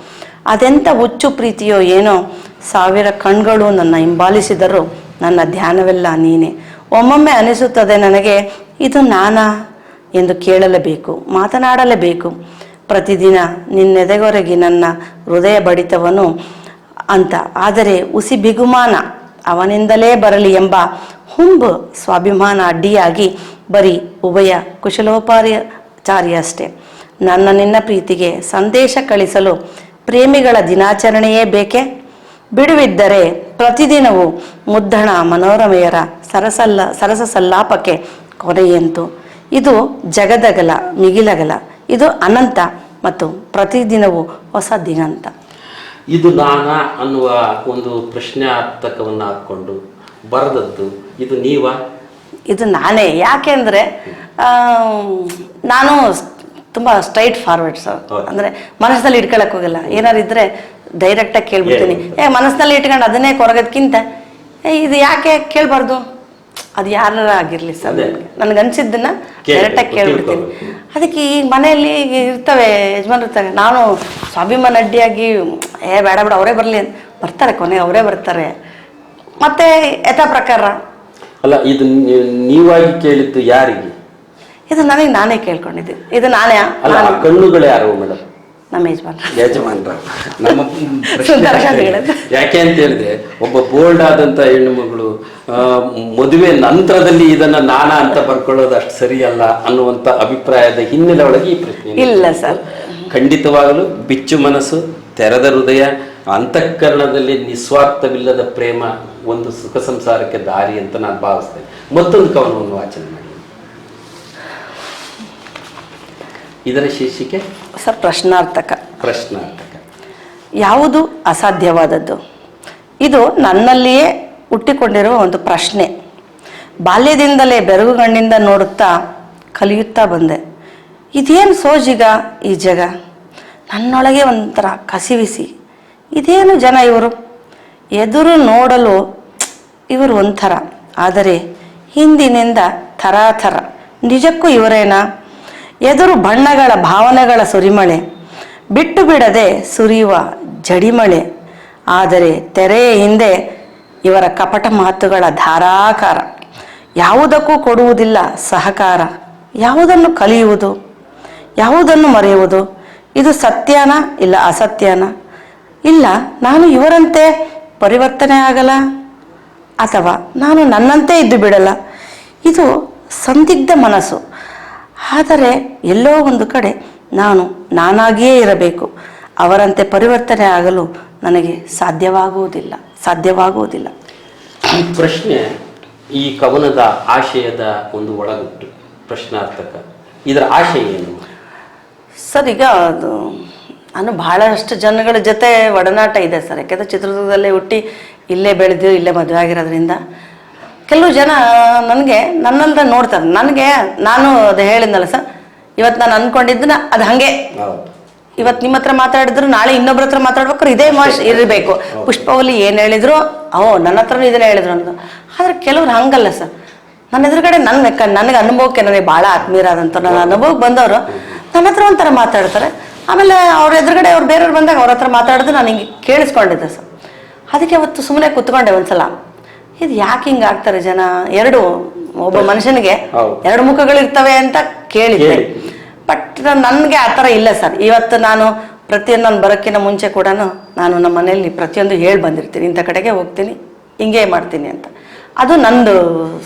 ಅದೆಂಥ ಹುಚ್ಚು ಪ್ರೀತಿಯೋ ಏನೋ. ಸಾವಿರ ಕಣ್ಗಳು ನನ್ನ ಹಿಂಬಾಲಿಸಿದರೂ ನನ್ನ ಧ್ಯಾನವೆಲ್ಲ ನೀನೆ. ಒಮ್ಮೊಮ್ಮೆ ಅನಿಸುತ್ತದೆ ನನಗೆ, ಇದು ನಾನಾ? ಎಂದು ಕೇಳಲೇಬೇಕು, ಮಾತನಾಡಲೇಬೇಕು. ಪ್ರತಿದಿನ ನಿನ್ನೆದೆಗೊರಗಿ ನನ್ನ ಹೃದಯ ಬಡಿತವನು ಅಂತ. ಆದರೆ ಉಸಿ ಬಿಗುಮಾನ ಅವನಿಂದಲೇ ಬರಲಿ ಎಂಬ ಹುಂಬು ಸ್ವಾಭಿಮಾನ ಅಡ್ಡಿಯಾಗಿ ಬರೀ ಉಭಯ ಕುಶಲೋಪಾರ್ಯಚಾರಿ ಅಷ್ಟೇ ನನ್ನ ನಿನ್ನ ಪ್ರೀತಿಗೆ ಸಂದೇಶ ಕಳಿಸಲು ಪ್ರೇಮಿಗಳ ದಿನಾಚರಣೆಯೇ ಬೇಕೆ? ಬಿಡುವಿದ್ದರೆ ಪ್ರತಿದಿನವೂ ಮುದ್ದಣ ಮನೋರಮೆಯರ ಸರಸಲ್ಲ ಸರಸ ಸಲ್ಲಾಪಕ್ಕೆ ಕೊನೆಯಂತು? ಇದು ಜಗದಗಲ ಮಿಗಿಲಗಲ, ಇದು ಅನಂತ ಮತ್ತು ಪ್ರತಿದಿನವೂ ಹೊಸ ದಿನಂತ. ಇದು ನಾನಾ ಅನ್ನುವ ಒಂದು ಪ್ರಶ್ನಾರ್ಥಕವನ್ನು ಹಾಕೊಂಡು ಬರೆದದ್ದು? ಇದು ನೀವಾ? ಇದು ನಾನೇ. ಯಾಕೆಂದ್ರೆ ನಾನು ತುಂಬ ಸ್ಟ್ರೈಟ್ ಫಾರ್ವರ್ಡ್ ಸರ್. ಅಂದ್ರೆ ಮನಸ್ಸಲ್ಲಿ ಇಟ್ಕೊಳಕ್ ಹೋಗಲ್ಲ. ಏನಾರು ಇದ್ರೆ ಡೈರೆಕ್ಟಾಗಿ ಕೇಳ್ಬಿಡ್ತೀನಿ? ಏ ಮನಸ್ಸಲ್ಲಿ ಇಟ್ಕೊಂಡು ಅದನ್ನೇ ಕೊರಗೋದಕ್ಕಿಂತ ಏ ಇದು ಯಾಕೆ ಕೇಳಬಾರ್ದು? ಅದು ಯಾರ ಆಗಿರ್ಲಿ ಸರ್. ನನಗೆ ಅನ್ಸಿದ್ದನ್ನ ಡೈರೆಕ್ಟಾಗಿ ಕೇಳ್ಬಿಡ್ತೀನಿ. ಅದಕ್ಕೆ ಈಗ ಮನೆಯಲ್ಲಿ ಈಗ ಇರ್ತವೆ ಯಜಮಾನ್ರು ಇರ್ತಾರೆ ನಾನು ಸ್ವಾಭಿಮಾನ ಅಡ್ಡಿಯಾಗಿ ಏ ಬೇಡ ಬೇಡ ಅವರೇ ಬರಲಿ ಬರ್ತಾರೆ ಕೊನೆಗೆ ಅವರೇ ಬರ್ತಾರೆ. ಮತ್ತೆ ಯಥಾ ಪ್ರಕಾರ? ಅಲ್ಲ ಇದು ನೀವಾಗಿ ಕೇಳಿದ್ದು ಯಾರಿಗೆ? ಇದು ನನಗೆ ನಾನೇ ಕೇಳ್ಕೊಂಡಿದ್ದೀನಿ ಇದು ನಾನೇ ಅಲ್ಲ ಆ ಕಣ್ಣುಗಳು ಯಾರು ಮೇಡಮ್? ನಮ್ಮ ಯಜಮಾನ್ರ. ಯಜಮಾನ್ರ. ನಮ್ಮ ಪ್ರಶ್ನೆ. ಯಾಕೆ ಅಂತ ಹೇಳಿದ್ರೆ ಒಬ್ಬ ಬೋಲ್ಡ್ ಆದಂತ ಹೆಣ್ಣು ಮಗಳು ಮದುವೆ ನಂತರದಲ್ಲಿ ಇದನ್ನ ನಾನಾ ಅಂತ ಬರ್ಕೊಳ್ಳೋದು ಅಷ್ಟು ಸರಿಯಲ್ಲ ಅನ್ನುವಂತ ಅಭಿಪ್ರಾಯದ ಹಿನ್ನೆಲೆ ಒಳಗೆ ಈ ಪ್ರಶ್ನೆ ಇಲ್ಲ ಸರ್. ಖಂಡಿತವಾಗಲೂ ಬಿಚ್ಚು ಮನಸ್ಸು ತೆರೆದ ಹೃದಯ ಅಂತಃಕರಣದಲ್ಲಿ ನಿಸ್ವಾರ್ಥವಿಲ್ಲದ ಪ್ರೇಮ ಒಂದು ಸುಖ ಸಂಸಾರಕ್ಕೆ ದಾರಿ ಅಂತ ನಾನು ಭಾವಿಸ್ತೇನೆ. ಮತ್ತೊಂದು ಕವನವನ್ನು ವಾಚನ ಮಾಡಿ. ಇದರ ಶೀರ್ಷಿಕೆ? ಸರ್ ಪ್ರಶ್ನಾರ್ಥಕ. ಪ್ರಶ್ನಾರ್ಥಕ. ಯಾವುದು ಅಸಾಧ್ಯವಾದದ್ದು? ಇದು ನನ್ನಲ್ಲಿಯೇ ಹುಟ್ಟಿಕೊಂಡಿರುವ ಒಂದು ಪ್ರಶ್ನೆ. ಬಾಲ್ಯದಿಂದಲೇ ಬೆರಗುಗಣ್ಣಿಂದ ನೋಡುತ್ತಾ ಕಲಿಯುತ್ತಾ ಬಂದೆ. ಇದೇನು ಸೋಜಿಗ ಈ ಜಗ? ನನ್ನೊಳಗೆ ಒಂಥರ ಕಸಿವಿಸಿ. ಇದೇನು ಜನ ಇವರು? ಎದುರು ನೋಡಲು ಇವರು ಒಂಥರ. ಆದರೆ ಹಿಂದಿನಿಂದ ಥರಾಥರ. ನಿಜಕ್ಕೂ ಇವರೇನಾ? ಎದುರು ಬಣ್ಣಗಳ ಭಾವನೆಗಳ ಸುರಿಮಳೆ. ಬಿಟ್ಟು ಬಿಡದೆ ಸುರಿಯುವ ಜಡಿಮಳೆ. ಆದರೆ ತೆರೆಯ ಹಿಂದೆ ಇವರ ಕಪಟ ಮಾತುಗಳ ಧಾರಾಕಾರ. ಯಾವುದಕ್ಕೂ ಕೊಡುವುದಿಲ್ಲ ಸಹಕಾರ. ಯಾವುದನ್ನು ಕಲಿಯುವುದು? ಯಾವುದನ್ನು ಮರೆಯುವುದು? ಇದು ಸತ್ಯನ ಇಲ್ಲ ಅಸತ್ಯನ? ಇಲ್ಲ, ನಾನು ಇವರಂತೆ ಪರಿವರ್ತನೆ ಆಗಲ್ಲ ಅಥವಾ ನಾನು ನನ್ನಂತೆ ಇದ್ದು ಬಿಡಲ್ಲ. ಇದು ಸಂದಿಗ್ಧ ಮನಸ್ಸು. ಆದರೆ ಎಲ್ಲೋ ಒಂದು ಕಡೆ ನಾನು ನಾನಾಗಿಯೇ ಇರಬೇಕು. ಅವರಂತೆ ಪರಿವರ್ತನೆ ಆಗಲು ನನಗೆ ಸಾಧ್ಯವಾಗುವುದಿಲ್ಲ ಸಾಧ್ಯವಾಗುವುದಿಲ್ಲ. ಈ ಪ್ರಶ್ನೆ ಈ ಕವನದ ಆಶಯದ ಒಂದು ಒಳಗುಟ್ಟು ಪ್ರಶ್ನಾರ್ಥಕ. ಇದರ ಆಶಯ ಏನು? ಸರ್ ಈಗ ಅದು ನಾನು ಬಹಳಷ್ಟು ಜನಗಳ ಜೊತೆ ಒಡನಾಟ ಇದೆ ಸರ್. ಯಾಕೆಂದರೆ ಚಿತ್ರದುರ್ಗದಲ್ಲೇ ಹುಟ್ಟಿ ಇಲ್ಲೇ ಬೆಳೆದು ಇಲ್ಲೇ ಮದುವೆ ಆಗಿರೋದ್ರಿಂದ ಕೆಲವು ಜನ ನನಗೆ ನನ್ನಂತ ನೋಡ್ತಾರೆ. ನನಗೆ ನಾನು ಅದು ಹೇಳಿದ್ನಲ್ಲ ಸರ್ ಇವತ್ತು ನಾನು ಅಂದ್ಕೊಂಡಿದ್ದನ್ನ ಅದು ಹಾಗೆ. ಇವತ್ತು ನಿಮ್ಮ ಹತ್ರ ಮಾತಾಡಿದ್ರು ನಾಳೆ ಇನ್ನೊಬ್ರ ಹತ್ರ ಮಾತಾಡ್ಬೇಕಾದ್ರೆ ಇದೇ ಮಾಷ್ ಇರಬೇಕು. ಪುಷ್ಪವಲ್ಲಿ ಏನು ಹೇಳಿದ್ರು ಓ ನನ್ನ ಹತ್ರನೂ ಇದನ್ನೇ ಹೇಳಿದ್ರು ಅಂತ ಆದರೆ ಕೆಲವ್ರು ಹಂಗಲ್ಲ ಸರ್. ನನ್ನ ಎದುರುಗಡೆ ನನ್ನ ಕ- ನನಗೆ ಅನುಭವಕ್ಕೆ ನನಗೆ ಭಾಳ ಆತ್ಮೀಯರಾದಂಥ ನನ್ನ ಅನುಭವಕ್ಕೆ ಬಂದವರು ನನ್ನ ಹತ್ರ ಒಂಥರ ಮಾತಾಡ್ತಾರೆ. ಆಮೇಲೆ ಅವ್ರ ಎದುರುಗಡೆ ಅವ್ರು ಬೇರೆಯವ್ರು ಬಂದಾಗ ಅವ್ರ ಹತ್ರ ಮಾತಾಡಿದ್ರು ನಾನು ಹಿಂಗೆ ಕೇಳಿಸ್ಕೊಂಡಿದ್ದೆ ಸರ್. ಅದಕ್ಕೆ ಅವತ್ತು ಸುಮ್ಮನೆ ಕೂತ್ಕೊಂಡೆ ಒಂದ್ಸಲ. ಇದು ಯಾಕೆ ಹಿಂಗೆ ಆಗ್ತಾರೆ ಜನ? ಎರಡು ಒಬ್ಬ ಮನುಷ್ಯನಿಗೆ. ಎರಡು ಮುಖಗಳಿರ್ತವೆ ಅಂತ ಕೇಳಿದ್ದೆ. ಬಟ್ ನನಗೆ ಆ ಥರ ಇಲ್ಲ ಸರ್. ಇವತ್ತು ನಾನು ಪ್ರತಿಯೊಂದು ನಾನು ಬರೋಕ್ಕಿಂತ ಮುಂಚೆ ಕೂಡ ನಾನು ನಮ್ಮ ಮನೆಯಲ್ಲಿ ಪ್ರತಿಯೊಂದು ಹೇಳಿ ಬಂದಿರ್ತೀನಿ. ಇಂಥ ಕಡೆಗೆ ಹೋಗ್ತೀನಿ ಹಿಂಗೆ ಮಾಡ್ತೀನಿ ಅಂತ. ಅದು ನಂದು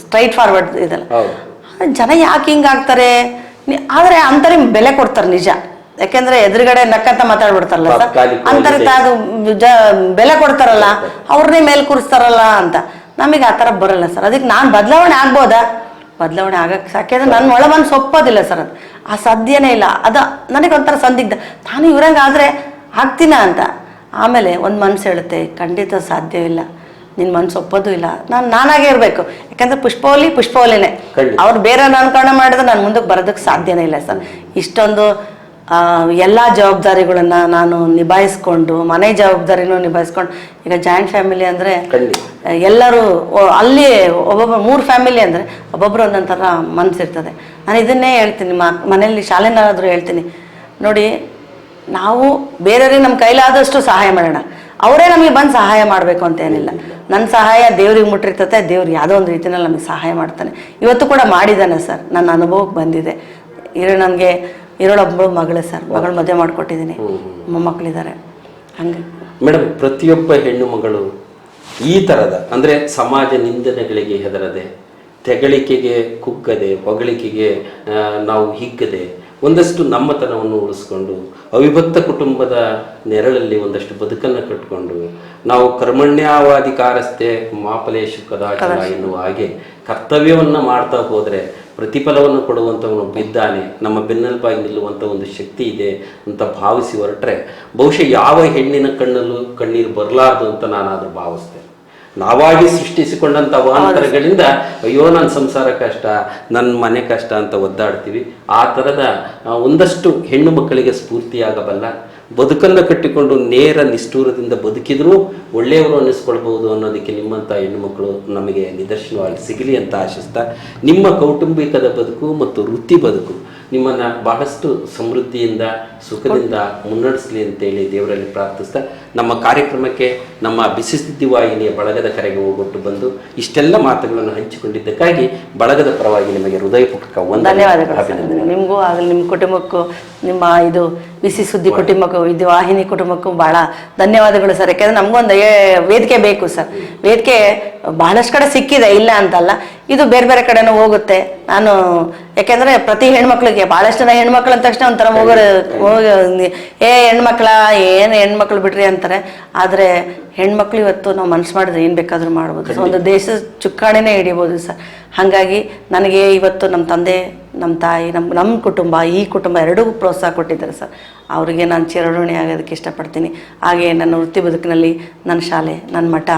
ಸ್ಟ್ರೈಟ್ ಫಾರ್ವರ್ಡ್ ಇದಲ್ಲ. ಜನ ಯಾಕೆ ಹಿಂಗಾಗ್ತಾರೆ ಆದರೆ ಅಂತ ಆದ್ರೆ ಬೆಲೆ ಕೊಡ್ತಾರೆ ನಿಜ. ಯಾಕೆಂದ್ರೆ ಎದುರುಗಡೆ ನಕ್ಕಂತ ಮಾತಾಡ್ಬಿಡ್ತಾರಲ್ಲ ಸರ್? ತಾತ್ಕಾಲಿಕ ಅಂತರ ಅದು ಜ ಬೆಲೆ ಕೊಡ್ತಾರಲ್ಲ ಅವ್ರನ್ನೇ ಮೇಲೆ ಕೂರಿಸ್ತಾರಲ್ಲ ಅಂತ. ನಮಗೆ ಆ ಥರ ಬರಲ್ಲ ಸರ್. ಅದಕ್ಕೆ ನಾನು ಬದಲಾವಣೆ ಆಗ್ಬೋದಾ? ಬದಲಾವಣೆ ಆಗಕ್ಕೆ ಯಾಕೆಂದ್ರೆ ನನ್ನ ಒಳ ಮನಸ್ಸು ಒಪ್ಪೋದಿಲ್ಲ ಸರ್ ಅದು. ಆ ಸಾಧ್ಯನೇ ಇಲ್ಲ. ಅದ ನನಗೆ ಒಂಥರ ಸಂದಿಗ್ಧ. ನಾನು ಇವ್ರಂಗೆ ಆದ್ರೆ ಆಗ್ತೀನ ಅಂತ. ಆಮೇಲೆ ಒಂದು ಮನಸ್ಸು ಹೇಳುತ್ತೆ ಖಂಡಿತ ಸಾಧ್ಯವಿಲ್ಲ. ನಿನ್ನ ಮನಸ್ಸು ಒಪ್ಪೋದು ಇಲ್ಲ. ನಾನು ನಾನಾಗೇ ಇರಬೇಕು. ಯಾಕಂದ್ರೆ ಪುಷ್ಪವಲಿ ಪುಷ್ಪವಲಿನೇ. ಅವ್ರು ಬೇರೆ ಕಾರಣ ಮಾಡಿದ್ರೆ ನಾನು ಮುಂದಕ್ಕೆ ಬರೋದಕ್ಕೆ ಸಾಧ್ಯನೇ ಇಲ್ಲ ಸರ್. ಇಷ್ಟೊಂದು ಎಲ್ಲ ಜವಾಬ್ದಾರಿಗಳನ್ನ ನಾನು ನಿಭಾಯಿಸ್ಕೊಂಡು ಮನೆ ಜವಾಬ್ದಾರಿನೂ ನಿಭಾಯಿಸ್ಕೊಂಡು ಈಗ ಜಾಯಿಂಟ್ ಫ್ಯಾಮಿಲಿ ಅಂದರೆ ಎಲ್ಲರೂ ಅಲ್ಲಿ ಒಬ್ಬೊಬ್ಬ ಮೂರು ಫ್ಯಾಮಿಲಿ ಅಂದರೆ ಒಬ್ಬೊಬ್ಬರು ಒಂದೊಂದು ಥರ ಮನಸ್ಸಿರ್ತದೆ ನಾನು ಇದನ್ನೇ ಹೇಳ್ತೀನಿ ಮ ಮನೆಯಲ್ಲಿ ಶಾಲೆನಾದ್ರೂ ಹೇಳ್ತೀನಿ. ನೋಡಿ ನಾವು ಬೇರೆಯವ್ರಿಗೆ ನಮ್ಮ ಕೈಲಾದಷ್ಟು ಸಹಾಯ ಮಾಡೋಣ. ಅವರೇ ನಮಗೆ ಬಂದು ಸಹಾಯ ಮಾಡಬೇಕು ಅಂತ ಏನಿಲ್ಲ. ನನ್ನ ಸಹಾಯ ದೇವ್ರಿಗೆ ಮುಟ್ಟಿರ್ತತೆ ದೇವ್ರು ಯಾವುದೋ ಒಂದು ರೀತಿಯಲ್ಲಿ ನಮಗೆ ಸಹಾಯ ಮಾಡ್ತಾನೆ. ಇವತ್ತು ಕೂಡ ಮಾಡಿದ್ದಾನೆ ಸರ್. ನನ್ನ ಅನುಭವಕ್ಕೆ ಬಂದಿದೆ. ಇರೋ ನನಗೆ ಇರೋಳೊಬ್ಬಳು ಮಗಳು ಸರ್. ಮಗಳು ಮದುವೆ ಮಾಡಿಕೊಟ್ಟಿದ್ದೀನಿ ಮೊಮ್ಮಕ್ಕಳಿದ್ದಾರೆ ಹಂಗೆ. ಮೇಡಮ್ ಪ್ರತಿಯೊಬ್ಬ ಹೆಣ್ಣು ಮಗಳು ಈ ಥರದ ಅಂದರೆ ಸಮಾಜ ನಿಂದನೆಗಳಿಗೆ ಹೆದರದೆ ತೆಗಳಿಕೆಗೆ ಕುಗ್ಗದೆ ಹೊಗಳಿಕೆಗೆ ನಾವು ಹಿಗ್ಗದೆ ಒಂದಷ್ಟು ನಮ್ಮತನವನ್ನು ಉಳಿಸ್ಕೊಂಡು ಅವಿಭಕ್ತ ಕುಟುಂಬದ ನೆರಳಲ್ಲಿ ಒಂದಷ್ಟು ಬದುಕನ್ನು ಕಟ್ಕೊಂಡು ನಾವು ಕರ್ಮಣ್ಯಾವಾಧಿಕಾರಸ್ಥೆ ಮಾಪಲೇಶು ಕದಾಚಲ. ಎನ್ನುವ ಹಾಗೆ ಕರ್ತವ್ಯವನ್ನು ಮಾಡ್ತಾ ಹೋದ್ರೆ ಪ್ರತಿಫಲವನ್ನು ಕೊಡುವಂಥವನು ಬಿದ್ದಾನೆ, ನಮ್ಮ ಬೆನ್ನೆಲುಬಾಗಿ ನಿಲ್ಲುವಂಥ ಒಂದು ಶಕ್ತಿ ಇದೆ ಅಂತ ಭಾವಿಸಿ ಹೊರಟ್ರೆ, ಬಹುಶಃ ಯಾವ ಹೆಣ್ಣಿನ ಕಣ್ಣಲ್ಲೂ ಕಣ್ಣೀರು ಬರಲಾರದು ಅಂತ ನಾನಾದರೂ ಭಾವಿಸ್ತೇನೆ. ನಾವಾಗಿ ಸೃಷ್ಟಿಸಿಕೊಂಡಂಥ ವಾಹನಗಳಿಂದ ಅಯ್ಯೋ ನನ್ನ ಸಂಸಾರ ಕಷ್ಟ, ನನ್ನ ಮನೆ ಕಷ್ಟ ಅಂತ ಒದ್ದಾಡ್ತೀವಿ. ಆ ಥರದ ಒಂದಷ್ಟು ಹೆಣ್ಣು ಮಕ್ಕಳಿಗೆ ಸ್ಫೂರ್ತಿಯಾಗಬಲ್ಲ ಬದುಕನ್ನು ಕಟ್ಟಿಕೊಂಡು ನೇರ ನಿಷ್ಠೂರದಿಂದ ಬದುಕಿದ್ರೂ ಒಳ್ಳೆಯವರು ಅನ್ನಿಸ್ಕೊಳ್ಬಹುದು ಅನ್ನೋದಕ್ಕೆ ನಿಮ್ಮಂಥ ಹೆಣ್ಣುಮಕ್ಕಳು ನಮಗೆ ನಿದರ್ಶನವಾಗಿ ಸಿಗಲಿ ಅಂತ ಆಶಿಸ್ತಾ, ನಿಮ್ಮ ಕೌಟುಂಬಿಕದ ಬದುಕು ಮತ್ತು ವೃತ್ತಿ ಬದುಕು ನಿಮ್ಮನ್ನ ಬಹಳಷ್ಟು ಸಮೃದ್ಧಿಯಿಂದ ಸುಖದಿಂದ ಮುನ್ನಡೆಸಲಿ ಅಂತೇಳಿ ದೇವರಲ್ಲಿ ಪ್ರಾರ್ಥಿಸ್ತಾ ನಮ್ಮ ಕಾರ್ಯಕ್ರಮಕ್ಕೆ ನಮ್ಮ ಬಿಸಿ ಸುದ್ದಿ ವಾಹಿನಿಯ ಬಳಗದ ಕರೆಗೆ ಹೋಗೊಟ್ಟು ಬಂದು ಇಷ್ಟೆಲ್ಲ ಮಾತುಗಳನ್ನು ಹಂಚಿಕೊಂಡಿದ್ದಕ್ಕಾಗಿ ಬಳಗದ ಪರವಾಗಿ ನಿಮಗೆ ಹೃದಯಪೂರ್ವಕ ಒಂದು ಧನ್ಯವಾದಗಳು ನಿಮಗೂ ಆಗಲಿ ನಿಮ್ಮ ಕುಟುಂಬಕ್ಕೂ ನಿಮ್ಮ ಇದು ಬಿಸಿ ಸುದ್ದಿ ಕುಟುಂಬಕ್ಕೂ ಇದು ವಾಹಿನಿ ಕುಟುಂಬಕ್ಕೂ ಭಾಳ ಧನ್ಯವಾದಗಳು ಸರ್. ಯಾಕೆಂದ್ರೆ ನಮಗೊಂದು ವೇದಿಕೆ ಬೇಕು ಸರ್. ವೇದಿಕೆ ಬಹಳಷ್ಟು ಕಡೆ ಸಿಕ್ಕಿದೆ ಇಲ್ಲ ಅಂತಲ್ಲ. ಇದು ಬೇರೆ ಬೇರೆ ಕಡೆನೂ ಹೋಗುತ್ತೆ. ನಾನು ಯಾಕೆಂದ್ರೆ ಪ್ರತಿ ಹೆಣ್ಮಕ್ಳಿಗೆ ಭಾಳಷ್ಟು ಜನ ಹೆಣ್ಮಕ್ಳು ಅಂದ ತಕ್ಷಣ ಒಂಥರ ಹೋಗೋರು ಹೋಗಿ ಏ ಹೆಣ್ಮಕ್ಳ ಏನು ಹೆಣ್ಮಕ್ಳು ಬಿಡ್ರಿ ಅಂತಾರೆ. ಆದರೆ ಹೆಣ್ಮಕ್ಳು ಇವತ್ತು ನಾವು ಮನಸ್ಸು ಮಾಡಿದ್ರೆ ಏನು ಬೇಕಾದರೂ ಮಾಡ್ಬೋದು. ಒಂದು ದೇಶದ ಚುಕ್ಕಾಣಿನೇ ಹಿಡಿಬೋದು ಸರ್. ಹಾಗಾಗಿ ನನಗೆ ಇವತ್ತು ನಮ್ಮ ತಂದೆ ನಮ್ಮ ತಾಯಿ ನಮ್ಮ ನಮ್ಮ ಕುಟುಂಬ ಈ ಕುಟುಂಬ ಎರಡೂ ಪ್ರೋತ್ಸಾಹ ಕೊಟ್ಟಿದ್ದಾರೆ ಸರ್. ಅವರಿಗೆ ನಾನು ಚಿರಋಣಿ ಆಗೋದಕ್ಕೆ ಇಷ್ಟಪಡ್ತೀನಿ. ಹಾಗೆ ನನ್ನ ವೃತ್ತಿ ಬದುಕಿನಲ್ಲಿ ನನ್ನ ಶಾಲೆ ನನ್ನ ಮಠ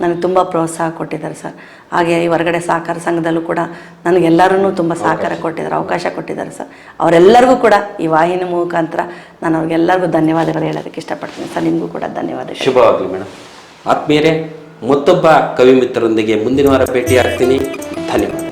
ನನಗೆ ತುಂಬ ಪ್ರೋತ್ಸಾಹ ಕೊಟ್ಟಿದ್ದಾರೆ ಸರ್. ಹಾಗೆ ಈ ಹೊರಗಡೆ ಸಹಕಾರ ಸಂಘದಲ್ಲೂ ಕೂಡ ನನಗೆಲ್ಲರೂ ತುಂಬ ಸಹಕಾರ ಕೊಟ್ಟಿದ್ದಾರೆ ಅವಕಾಶ ಕೊಟ್ಟಿದ್ದಾರೆ ಸರ್. ಅವರೆಲ್ಲರಿಗೂ ಕೂಡ ಈ ವಾಹಿನಿ ಮುಖಾಂತರ ನಾನು ಅವ್ರಿಗೆಲ್ಲರಿಗೂ ಧನ್ಯವಾದಗಳು ಹೇಳೋದಕ್ಕೆ ಇಷ್ಟಪಡ್ತೀನಿ ಸರ್. ನಿಮಗೂ ಕೂಡ ಧನ್ಯವಾದ ಶುಭವಾಗಲಿ ಮೇಡಮ್. ಆತ್ಮೀಯರೇ ಮತ್ತೊಬ್ಬ ಕವಿ ಮಿತ್ರರೊಂದಿಗೆ ಮುಂದಿನ ವಾರ ಭೇಟಿ ಆಗ್ತೀನಿ ಧನ್ಯವಾದ